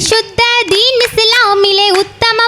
പരിശുദ്ധ ദീൻ ഇസ്ലാമിലെ ഉത്തമ